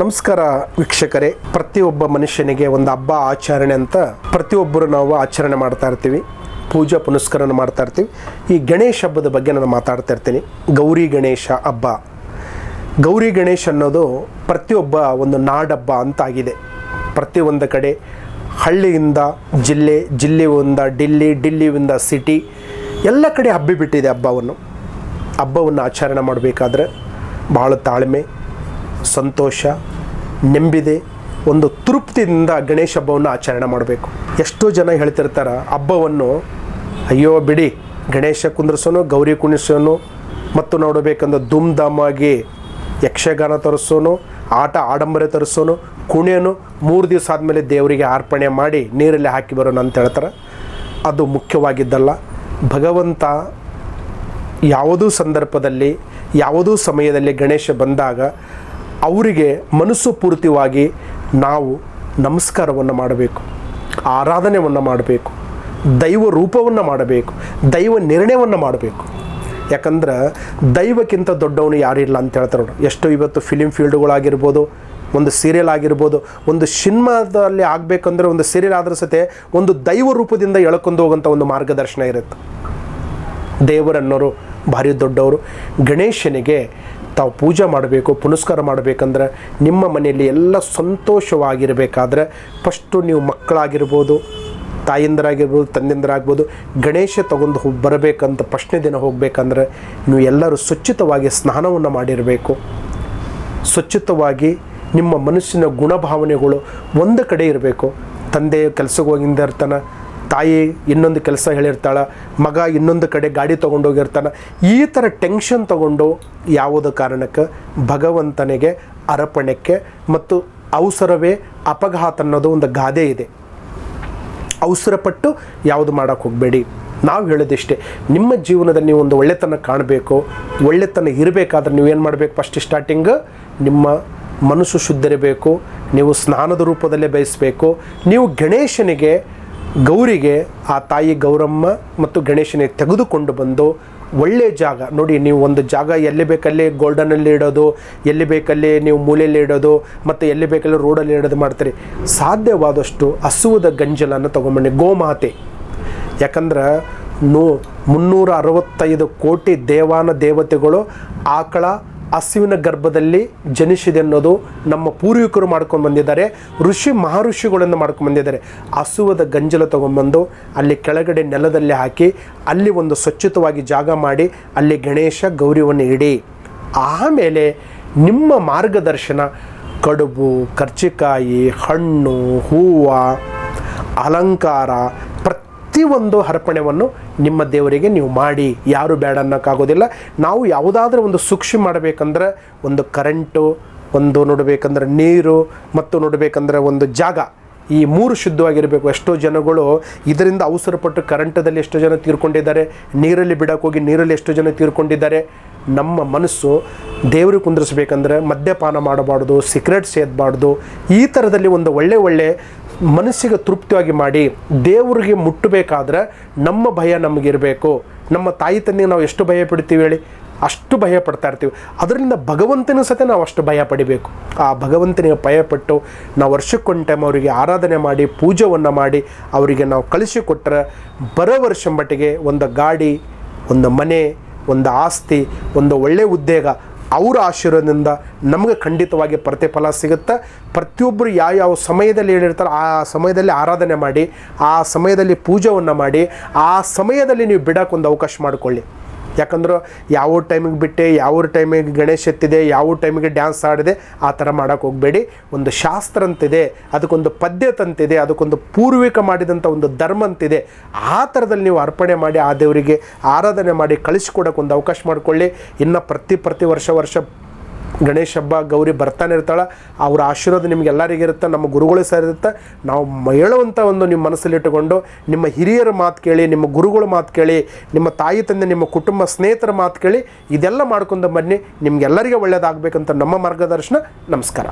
ನಮಸ್ಕಾರ ವೀಕ್ಷಕರೇ. ಪ್ರತಿಯೊಬ್ಬ ಮನುಷ್ಯನಿಗೆ ಒಂದು ಹಬ್ಬ, ಆಚರಣೆ ಅಂತ ಪ್ರತಿಯೊಬ್ಬರು ನಾವು ಆಚರಣೆ ಮಾಡ್ತಾ ಇರ್ತೀವಿ. ಪೂಜಾ ಪುನಸ್ಕರನ ಮಾಡ್ತಾ ಇರ್ತೀವಿ. ಈ ಗಣೇಶ ಹಬ್ಬದ ಬಗ್ಗೆ ನಾನು ಮಾತಾಡ್ತಾ ಇರ್ತೀನಿ. ಗೌರಿ ಗಣೇಶ ಹಬ್ಬ. ಗೌರಿ ಗಣೇಶ ಅನ್ನೋದು ಪ್ರತಿಯೊಬ್ಬ ಒಂದು ನಾಡಬ್ಬ ಅಂತಾಗಿದೆ. ಪ್ರತಿಯೊಂದು ಕಡೆ ಹಳ್ಳಿಯಿಂದ ಜಿಲ್ಲೆ, ಜಿಲ್ಲೆಯಿಂದ ಡಿಲ್ಲಿ, ಡಿಲ್ಲಿಯಿಂದ ಸಿಟಿ, ಎಲ್ಲ ಕಡೆ ಹಬ್ಬಿಬಿಟ್ಟಿದೆ ಹಬ್ಬವನ್ನು. ಹಬ್ಬವನ್ನು ಆಚರಣೆ ಮಾಡಬೇಕಾದ್ರೆ ಭಾಳ ತಾಳ್ಮೆ ಸಂತೋಷ, ನೆಮ್ಮದಿ, ಒಂದು ತೃಪ್ತಿಯಿಂದ ಗಣೇಶ ಹಬ್ಬವನ್ನು ಆಚರಣೆ ಮಾಡಬೇಕು. ಎಷ್ಟೋ ಜನ ಹೇಳ್ತಿರ್ತಾರೆ, ಹಬ್ಬವನ್ನು ಅಯ್ಯೋ ಬಿಡಿ, ಗಣೇಶ ಕುಂದ್ರಸೋನು, ಗೌರಿ ಕುಣಿಸೋನು, ಮತ್ತು ನೋಡಬೇಕಂದ್ರೆ ಧೂಮ್ ಧಾಮಾಗಿ ಯಕ್ಷಗಾನ ತರಿಸೋನು, ಆಟ ಆಡಂಬರ ತರಿಸೋನು, ಕುಣಿಯೋನು, ಮೂರು ದಿವಸ ಆದಮೇಲೆ ದೇವರಿಗೆ ಅರ್ಪಣೆ ಮಾಡಿ ನೀರಲ್ಲಿ ಹಾಕಿ ಬರೋಣ ಅಂತ ಹೇಳ್ತಾರೆ. ಅದು ಮುಖ್ಯವಾಗಿದ್ದಲ್ಲ. ಭಗವಂತ ಯಾವುದೂ ಸಂದರ್ಭದಲ್ಲಿ, ಯಾವುದೂ ಸಮಯದಲ್ಲಿ ಗಣೇಶ ಬಂದಾಗ ಅವರಿಗೆ ಮನಸ್ಸು ಪೂರ್ತಿವಾಗಿ ನಾವು ನಮಸ್ಕಾರವನ್ನು ಮಾಡಬೇಕು ಆರಾಧನೆಯನ್ನು ಮಾಡಬೇಕು, ದೈವ ರೂಪವನ್ನು ಮಾಡಬೇಕು, ದೈವ ನಿರ್ಣಯವನ್ನು ಮಾಡಬೇಕು. ಯಾಕಂದ್ರೆ ದೈವಕ್ಕಿಂತ ದೊಡ್ಡವನು ಯಾರಿಲ್ಲ ಅಂತ ಹೇಳ್ತಾರೆ ನೋಡಿ. ಎಷ್ಟು ಇವತ್ತು ಫಿಲಿಮ್ ಫೀಲ್ಡ್ಗಳಾಗಿರ್ಬೋದು ಒಂದು ಸೀರಿಯಲ್ ಆಗಿರ್ಬೋದು, ಒಂದು ಸಿನಿಮಾದಲ್ಲಿ ಆಗಬೇಕಂದ್ರೆ ಒಂದು ಸೀರಿಯಲ್ ಆದ್ರ ಸತೆ ಒಂದು ದೈವ ರೂಪದಿಂದ ಎಳ್ಕೊಂಡು ಹೋಗೋಂಥ ಒಂದು ಮಾರ್ಗದರ್ಶನ ಇರುತ್ತೆ. ದೇವರನ್ನೋರು, ಭಾರಿ ದೊಡ್ಡವರು, ಗಣೇಶನಿಗೆ ತಾವು ಪೂಜೆ ಮಾಡಬೇಕು, ಪುನಸ್ಕಾರ ಮಾಡಬೇಕಂದ್ರೆ ನಿಮ್ಮ ಮನೆಯಲ್ಲಿ ಎಲ್ಲ ಸಂತೋಷವಾಗಿರಬೇಕಾದ್ರೆ ಫಸ್ಟು ನೀವು ಮಕ್ಕಳಾಗಿರ್ಬೋದು, ತಾಯಿಂದರಾಗಿರ್ಬೋದು, ತಂದೆಂದರಾಗ್ಬೋದು, ಗಣೇಶ ತಗೊಂಡು ಹೋಗಿ ಬರಬೇಕಂತ ಫಸ್ಟ್ನೇ ದಿನ ಹೋಗಬೇಕಂದ್ರೆ ನೀವು ಎಲ್ಲರೂ ಸ್ವಚ್ಛತವಾಗಿ ಸ್ನಾನವನ್ನು ಮಾಡಿರಬೇಕು. ಸ್ವಚ್ಛತವಾಗಿ ನಿಮ್ಮ ಮನಸ್ಸಿನ ಗುಣಭಾವನೆಗಳು ಒಂದು ಕಡೆ ಇರಬೇಕು. ತಂದೆ ಕೆಲಸಕ್ಕೆ ಹೋಗಿಂದ ಇರ್ತಾನೆ ತಾಯಿ ಇನ್ನೊಂದು ಕೆಲಸ ಹೇಳಿರ್ತಾಳೆ, ಮಗ ಇನ್ನೊಂದು ಕಡೆ ಗಾಡಿ ತೊಗೊಂಡೋಗಿರ್ತಾನೆ ಈ ಥರ ಟೆನ್ಷನ್ ತಗೊಂಡು ಯಾವುದೋ ಕಾರಣಕ್ಕೆ? ಭಗವಂತನಿಗೆ ಅರಪಣೆಕ್ಕೆ ಮತ್ತು ಅವಸರವೇ ಅಪಘಾತ ಅನ್ನೋದು ಒಂದು ಗಾದೆ ಇದೆ. ಅವಸರಪಟ್ಟು ಯಾವುದು ಮಾಡೋಕ್ಕೆ ಹೋಗಬೇಡಿ. ನಾವು ಹೇಳೋದಿಷ್ಟೇ, ನಿಮ್ಮ ಜೀವನದಲ್ಲಿ ನೀವು ಒಂದು ಒಳ್ಳೆತನ ಕಾಣಬೇಕು, ಒಳ್ಳೆತನ ಇರಬೇಕಾದ್ರೆ ಏನು ಮಾಡಬೇಕು ಫಸ್ಟ್ ಸ್ಟಾರ್ಟಿಂಗ್ ನಿಮ್ಮ ಮನಸ್ಸು ಶುದ್ಧಿರಬೇಕು ನೀವು ಸ್ನಾನದ ರೂಪದಲ್ಲೇ ಬಯಸಬೇಕು, ನೀವು ಗಣೇಶನಿಗೆ ಗೌರಿಗೆ ಆ ತಾಯಿ ಗೌರಮ್ಮ ಮತ್ತು ಗಣೇಶನೇ ತೆಗೆದುಕೊಂಡು ಬಂದು ಒಳ್ಳೆಯ ಜಾಗ. ನೋಡಿ, ನೀವು ಒಂದು ಜಾಗ ಎಲ್ಲಿ ಬೇಕಲ್ಲಿ ಗೋಲ್ಡನಲ್ಲಿ ಇಡೋದು, ಎಲ್ಲಿ ಬೇಕಲ್ಲಿ ನೀವು ಮೂಲೆಯಲ್ಲಿ ಇಡೋದು, ಮತ್ತು ಎಲ್ಲಿ ಬೇಕಲ್ಲಿ ರೋಡಲ್ಲಿ ಇಡೋದು ಮಾಡ್ತೀರಿ. ಸಾಧ್ಯವಾದಷ್ಟು ಹಸುವುದ ಗಂಜಲನ್ನು ತೊಗೊಂಬನ್ನಿ. ಗೋಮಾತೆ. ಯಾಕಂದ್ರೆ ನೂ ಮುನ್ನೂರ ಅರವತ್ತೈದು ಕೋಟಿ ದೇವಾನ ದೇವತೆಗಳು ಆಕಳ ಹಸುವಿನ ಗರ್ಭದಲ್ಲಿ ಜನಿಸಿದೆ ಅನ್ನೋದು ನಮ್ಮ ಪೂರ್ವಿಕರು ಮಾಡ್ಕೊಂಡು ಬಂದಿದ್ದಾರೆ, ಋಷಿ ಮಹಾಋಷಿಗಳನ್ನು ಮಾಡ್ಕೊಂಡು ಬಂದಿದ್ದಾರೆ. ಹಸುವದ ಗಂಜಲ ತೊಗೊಂಬಂದು ಅಲ್ಲಿ ಕೆಳಗಡೆ ನೆಲದಲ್ಲಿ ಹಾಕಿ, ಅಲ್ಲಿ ಒಂದು ಸ್ವಚ್ಛತವಾಗಿ ಜಾಗ ಮಾಡಿ, ಅಲ್ಲಿ ಗಣೇಶ ಗೌರಿಯನ್ನು ಇಡಿ. ಆಮೇಲೆ ನಿಮ್ಮ ಮಾರ್ಗದರ್ಶನ, ಕಡುಬು, ಕರ್ಚಿಕಾಯಿ, ಹಣ್ಣು, ಹೂವು, ಅಲಂಕಾರ, ಪ್ರತಿಯೊಂದು ಅರ್ಪಣೆಯನ್ನು ನಿಮ್ಮ ದೇವರಿಗೆ ನೀವು ಮಾಡಿ, ಯಾರು ಬೇಡ ಅನ್ನೋಕ್ಕಾಗೋದಿಲ್ಲ. ನಾವು ಯಾವುದಾದ್ರೂ ಒಂದು ಸೂಕ್ಷ್ಮ ಮಾಡಬೇಕಂದ್ರೆ ಒಂದು ಕರೆಂಟು ಒಂದು ನೋಡಬೇಕಂದ್ರೆ ನೀರು, ಮತ್ತು ನೋಡಬೇಕಂದ್ರೆ ಒಂದು ಜಾಗ. ಈ ಮೂರು ಶುದ್ಧವಾಗಿರಬೇಕು. ಎಷ್ಟೋ ಜನಗಳು ಇದರಿಂದ ಅವಸರಪಟ್ಟು ಕರೆಂಟದಲ್ಲಿ ಎಷ್ಟೋ ಜನ ತೀರ್ಕೊಂಡಿದ್ದಾರೆ. ನೀರಲ್ಲಿ ಬಿಡೋಕ್ಕೋಗಿ ನೀರಲ್ಲಿ ಎಷ್ಟೋ ಜನ ತೀರ್ಕೊಂಡಿದ್ದಾರೆ. ನಮ್ಮ ಮನಸ್ಸು ದೇವರಿಗೆ ಕುಂದಿರಿಸ್ಬೇಕಂದ್ರೆ ಮದ್ಯಪಾನ ಮಾಡಬಾರ್ದು ಸಿಗರೆಟ್ ಸೇದಬಾರ್ದು. ಈ ಥರದಲ್ಲಿ ಒಂದು ಒಳ್ಳೆ ಒಳ್ಳೆ ಮನಸ್ಸಿಗೆ ತೃಪ್ತಿಯಾಗಿ ಮಾಡಿ ದೇವರಿಗೆ ಮುಟ್ಟಬೇಕಾದ್ರೆ ನಮ್ಮ ಭಯ ನಮಗಿರಬೇಕು. ನಮ್ಮ ತಾಯಿ ತಂದೆಗೆ ನಾವು ಎಷ್ಟು ಭಯ ಪಡ್ತೀವಿ ಹೇಳಿ? ಅಷ್ಟು ಭಯ ಪಡ್ತಾ ಇರ್ತೀವಿ. ಅದರಿಂದ ಭಗವಂತನ ಸತೆ ನಾವು ಅಷ್ಟು ಭಯ ಪಡಿಬೇಕು. ಆ ಭಗವಂತನಿಗೆ ಭಯಪಟ್ಟು ನಾವು ವರ್ಷಕ್ಕೊಂದು ಟೈಮ್ ಅವರಿಗೆ ಆರಾಧನೆ ಮಾಡಿ ಪೂಜೆಯನ್ನು ಮಾಡಿ, ಅವರಿಗೆ ನಾವು ಕಳಿಸಿಕೊಟ್ರೆ ಬರೋ ವರ್ಷ ಮಟ್ಟಿಗೆ ಒಂದು ಗಾಡಿ, ಒಂದು ಮನೆ, ಒಂದು ಆಸ್ತಿ, ಒಂದು ಒಳ್ಳೆಯ ಉದ್ಯೋಗ ಅವರ ಆಶೀರ್ವಾದದಿಂದ ನಮಗೆ ಖಂಡಿತವಾಗಿ ಪ್ರತಿಫಲ ಸಿಗುತ್ತೆ. ಪ್ರತಿಯೊಬ್ಬರು ಯಾವ ಯಾವ ಸಮಯದಲ್ಲಿ ಹೇಳಿರ್ತಾರೋ ಆ ಸಮಯದಲ್ಲಿ ಆರಾಧನೆ ಮಾಡಿ, ಆ ಸಮಯದಲ್ಲಿ ಪೂಜೆಯನ್ನು ಮಾಡಿ, ಆ ಸಮಯದಲ್ಲಿ ನೀವು ಬಿಡೋಕ್ಕೊಂದು ಅವಕಾಶ ಮಾಡಿಕೊಳ್ಳಿ. ಯಾಕಂದ್ರೆ ಯಾವ ಟೈಮಿಗೆ ಬಿಟ್ಟೆ, ಯಾವ ಟೈಮಿಗೆ ಗಣೇಶ ಎತ್ತಿದೆ, ಯಾವ ಟೈಮಿಗೆ ಡ್ಯಾನ್ಸ್ ಆಡಿದೆ, ಆ ಥರ ಮಾಡೋಕೆ ಹೋಗಬೇಡಿ. ಒಂದು ಶಾಸ್ತ್ರ ಅಂತಿದೆ, ಅದಕ್ಕೊಂದು ಪದ್ಧತಿ ಅಂತಿದೆ, ಅದಕ್ಕೊಂದು ಪೂರ್ವಿಕ ಮಾಡಿದಂಥ ಒಂದು ಧರ್ಮ ಅಂತಿದೆ. ಆ ಥರದಲ್ಲಿ ನೀವು ಅರ್ಪಣೆ ಮಾಡಿ, ಆ ದೇವರಿಗೆ ಆರಾಧನೆ ಮಾಡಿ ಕಳಿಸ್ಕೊಡೋಕೆ ಒಂದು ಅವಕಾಶ ಮಾಡಿಕೊಳ್ಳಿ. ಇನ್ನು ಪ್ರತಿ ಪ್ರತಿ ವರ್ಷ ವರ್ಷ ಗಣೇಶ ಹಬ್ಬ, ಗೌರಿ ಬರ್ತಾನೆ ಇರ್ತಾಳೆ, ಅವ್ರ ಆಶೀರ್ವಾದ ನಿಮ್ಗೆ ಎಲ್ಲರಿಗೂ ಇರುತ್ತೆ, ನಮ್ಮ ಗುರುಗಳು ಇರುತ್ತೆ. ನಾವು ಹೇಳುವಂಥ ಒಂದು ನಿಮ್ಮ ಮನಸ್ಸಲ್ಲಿಟ್ಟುಕೊಂಡು ನಿಮ್ಮ ಹಿರಿಯರ ಮಾತು ಕೇಳಿ, ನಿಮ್ಮ ಗುರುಗಳ ಮಾತು ಕೇಳಿ, ನಿಮ್ಮ ತಾಯಿ, ತಂದೆ, ನಿಮ್ಮ ಕುಟುಂಬ ಸ್ನೇಹಿತರ ಮಾತು ಕೇಳಿ, ಇದೆಲ್ಲ ಮಾಡ್ಕೊಂಡು ಬನ್ನಿ, ನಿಮಗೆಲ್ಲರಿಗೆ ಒಳ್ಳೆಯದಾಗಬೇಕಂತ ನಮ್ಮ ಮಾರ್ಗದರ್ಶನ. ನಮಸ್ಕಾರ.